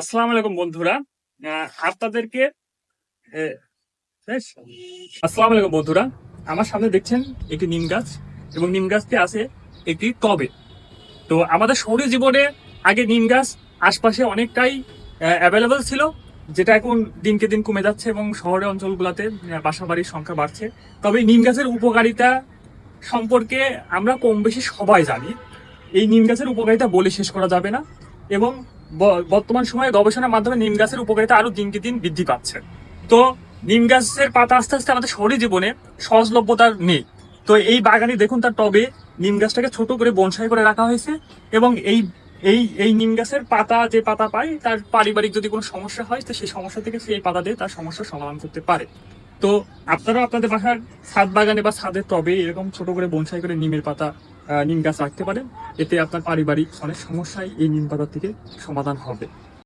আসসালামু আলাইকুম বন্ধুরা। আপনাদেরকে আসসালামু আলাইকুম বন্ধুরা। আমার সামনে দেখছেন একটি নিম গাছ, এবং নিম গাছটি আছে একটি টবে। তো আমাদের শহরে জীবনে আগে নিম গাছ আশপাশে অনেকটাই অ্যাভেলেবল ছিল, যেটা এখন দিনকে দিন কমে যাচ্ছে এবং শহরের অঞ্চলগুলোতে বাসা বাড়ির সংখ্যা বাড়ছে। তবে নিম গাছের উপকারিতা সম্পর্কে আমরা কম বেশি সবাই জানি। এই নিম গাছের উপকারিতা বলে শেষ করা যাবে না, এবং বর্তমান সময়ে গবেষণার মাধ্যমে নিম গাছের উপকারিতা আরও দিনকে দিন বৃদ্ধি পাচ্ছে। তো নিম গাছের পাতা আস্তে আস্তে আমাদের শহরে জীবনে সহজলভ্যতা নেই তো এই বাগানে দেখুন তার টবে নিম গাছটাকে ছোট করে বনসাই করে রাখা হয়েছে এবং এই এই এই নিম গাছের পাতা যে পাতা পায়, তার পারিবারিক যদি কোনো সমস্যা হয়, তো সেই সমস্যা থেকে সেই পাতা দিয়ে তার সমস্যার সমাধান করতে পারে। তো আপনারাও আপনাদের বাসার ছাদ বাগানে বা ছাদের টবে এরকম ছোট করে বনসাই করে নিমের পাতা নিম গাছ রাখতে পারেন। এতে আপনার পারিবারিক অনেক সমস্যায় এই নিম পাতা থেকে সমাধান হবে।